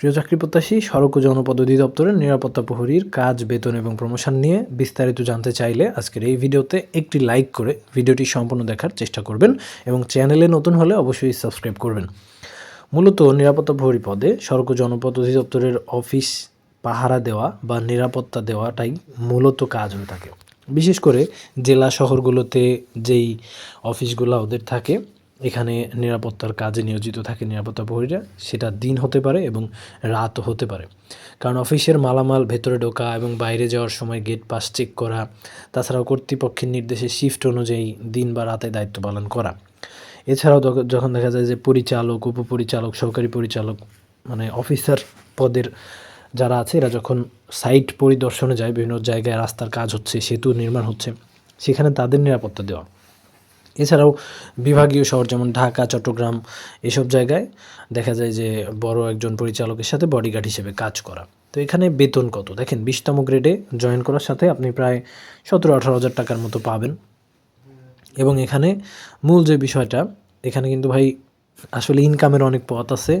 প্রিয় চাকরি প্রত্যাশী, সড়ক ও জনপদ অধিদপ্তরের নিরাপত্তা প্রহরীর কাজ, বেতন এবং প্রমোশন নিয়ে বিস্তারিত জানতে চাইলে আজকের এই ভিডিওতে একটি লাইক করে ভিডিওটি সম্পূর্ণ দেখার চেষ্টা করবেন এবং চ্যানেলে নতুন হলে অবশ্যই সাবস্ক্রাইব করবেন। মূলত নিরাপত্তা প্রহরী পদে সড়ক ও জনপদ অধিদপ্তরের অফিস পাহারা দেওয়া বা নিরাপত্তা দেওয়াটাই মূলত কাজ হয়ে থাকে। বিশেষ করে জেলা শহরগুলোতে যেই অফিসগুলো ওদের থাকে এখানে নিরাপত্তার কাজে নিয়োজিত থাকে নিরাপত্তা প্রহরীরা সেটা দিন হতে পারে এবং রাতও হতে পারে। কারণ অফিসের মালামাল, ভেতরে ঢোকা এবং বাইরে যাওয়ার সময় গেট পাস চেক করা, তাছাড়াও কর্তৃপক্ষের নির্দেশে শিফট অনুযায়ী দিন বা রাতে দায়িত্ব পালন করা। এছাড়াও যখন দেখা যায় যে পরিচালক, উপপরিচালক, সহকারী পরিচালক মানে অফিসার পদের যারা আছে, এরা যখন সাইট পরিদর্শনে যায়, বিভিন্ন জায়গায় রাস্তার কাজ হচ্ছে, সেতু নির্মাণ হচ্ছে, সেখানে তাদের নিরাপত্তা দেওয়া। এছাড়াও বিভাগীয় শহর যেমন ঢাকা, চট্টগ্রাম এসব জায়গায় দেখা যায় যে বড় একজন পরিচালকের সাথে বডিগার্ড হিসেবে কাজ করা। তো এখানে বেতন কত? দেখেন, বিশতম গ্রেডে জয়েন করার সাথে আপনি প্রায় সতেরো আঠারো হাজার টাকার মতো পাবেন। এবং এখানে মূল যে বিষয়টা, এখানে কিন্তু ভাই আসলে ইনকামের অনেক পথ আছে।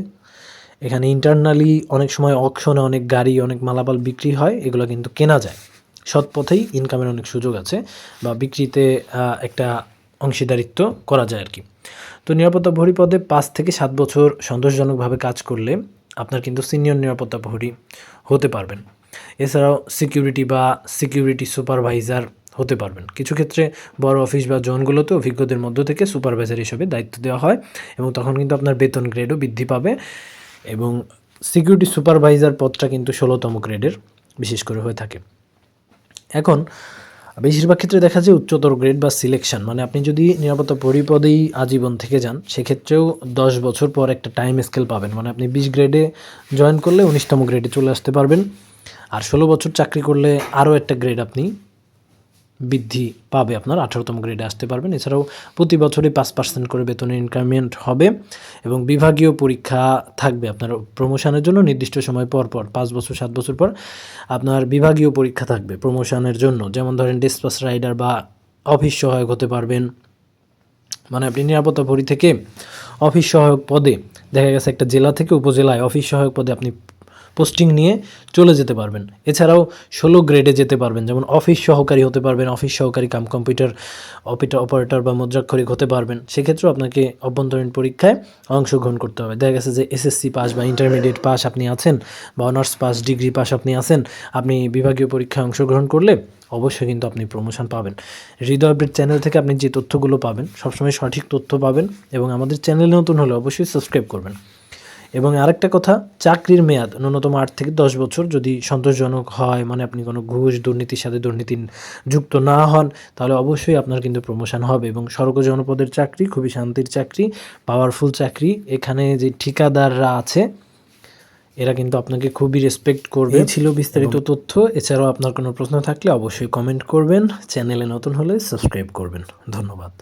এখানে ইন্টারনালি অনেক সময় অকশনে অনেক গাড়ি, অনেক মালামাল বিক্রি হয়, এগুলো কিন্তু কেনা যায়। সৎ পথেই ইনকামের অনেক সুযোগ আছে বা বিক্রিতে একটা অংশীদারিত্ব করা যায় আর কি তো নিরাপত্তা প্রহরী পদে পাঁচ থেকে সাত বছর সন্তোষজনকভাবে কাজ করলে আপনার কিন্তু সিনিয়র নিরাপত্তা প্রহরী হতে পারবেন। এছাড়াও সিকিউরিটি বা সিকিউরিটি সুপারভাইজার হতে পারবেন। কিছু ক্ষেত্রে বড় অফিস বা জোনগুলোতে অভিজ্ঞদের মধ্য থেকে সুপারভাইজার হিসেবে দায়িত্ব দেওয়া হয় এবং তখন কিন্তু আপনার বেতন গ্রেডও বৃদ্ধি পাবে এবং সিকিউরিটি সুপারভাইজার পদটা কিন্তু ষোলোতম গ্রেডের বিশেষ করে হয়ে থাকে। এখন বেশিরভাগ ক্ষেত্রে দেখা যায় উচ্চতর গ্রেড বা সিলেকশন মানে আপনি যদি নিরাপত্তা পরিপদেই আজীবন থেকে যান, সেক্ষেত্রেও দশ বছর পর একটা টাইম স্কেল পাবেন। মানে আপনি বিশ গ্রেডে জয়েন করলে উনিশতম গ্রেডে চলে আসতে পারবেন। আর ষোলো বছর চাকরি করলে আরও একটা গ্রেড আপনি বৃদ্ধি পাবে আপনার, আঠারোতম গ্রেডে আসতে পারবেন। এছাড়াও প্রতি বছরই পাঁচ পার্সেন্ট করে বেতনের ইনক্রিমেন্ট হবে এবং বিভাগীয় পরীক্ষা থাকবে আপনার প্রমোশনের জন্য নির্দিষ্ট সময় পর পর, পাঁচ বছর, সাত বছর পর আপনার বিভাগীয় পরীক্ষা থাকবে প্রমোশনের জন্য। যেমন ধরেন ডিসপাস রাইডার বা অফিস সহায়ক হতে পারবেন। মানে আপনি নিরাপত্তা পরি থেকে অফিস সহায়ক পদে, দেখা গেছে একটা জেলা থেকে উপজেলায় অফিস সহায়ক পদে আপনি পোস্টিং নিয়ে চলে যেতে পারবেন। এছাড়াও ষোলো গ্রেডে যেতে পারবেন, যেমন অফিস সহকারী হতে পারবেন, অফিস সহকারী কাম কম্পিউটার অপিটার অপারেটর বা মুদ্রাক্ষরিক হতে পারবেন। সেক্ষেত্রেও আপনাকে অভ্যন্তরীণ পরীক্ষায় অংশগ্রহণ করতে হবে। দেখা গেছে যে এসএসসি পাস বা ইন্টারমিডিয়েট পাস আপনি আছেন বা অনার্স পাস, ডিগ্রি পাস আপনি আছেন, আপনি বিভাগীয় পরীক্ষায় অংশগ্রহণ করলে অবশ্যই কিন্তু আপনি প্রমোশন পাবেন। হৃদয় আপডেট চ্যানেল থেকে আপনি যে তথ্যগুলো পাবেন, সবসময় সঠিক তথ্য পাবেন এবং আমাদের চ্যানেল নতুন হলে অবশ্যই সাবস্ক্রাইব করবেন। এবং আরেকটা কথা চাকরির মেয়াদ ন্যূনতম আট থেকে দশ বছর। যদি সন্তোষজনক হয় মানে আপনি কোনো ঘুষ দুর্নীতির সাথে দুর্নীতি যুক্ত না হন তাহলে অবশ্যই আপনার কিন্তু প্রমোশন হবে এবং সড়ক জনপদের চাকরি খুবই শান্তির চাকরি পাওয়ারফুল চাকরি। এখানে যে ঠিকাদাররা আছে এরা কিন্তু আপনাকে খুবই রেসপেক্ট করবে। ছিল বিস্তারিত তথ্য। এছাড়াও আপনার কোনো প্রশ্ন থাকলে অবশ্যই কমেন্ট করবেন। চ্যানেলে নতুন হলে সাবস্ক্রাইব করবেন। ধন্যবাদ।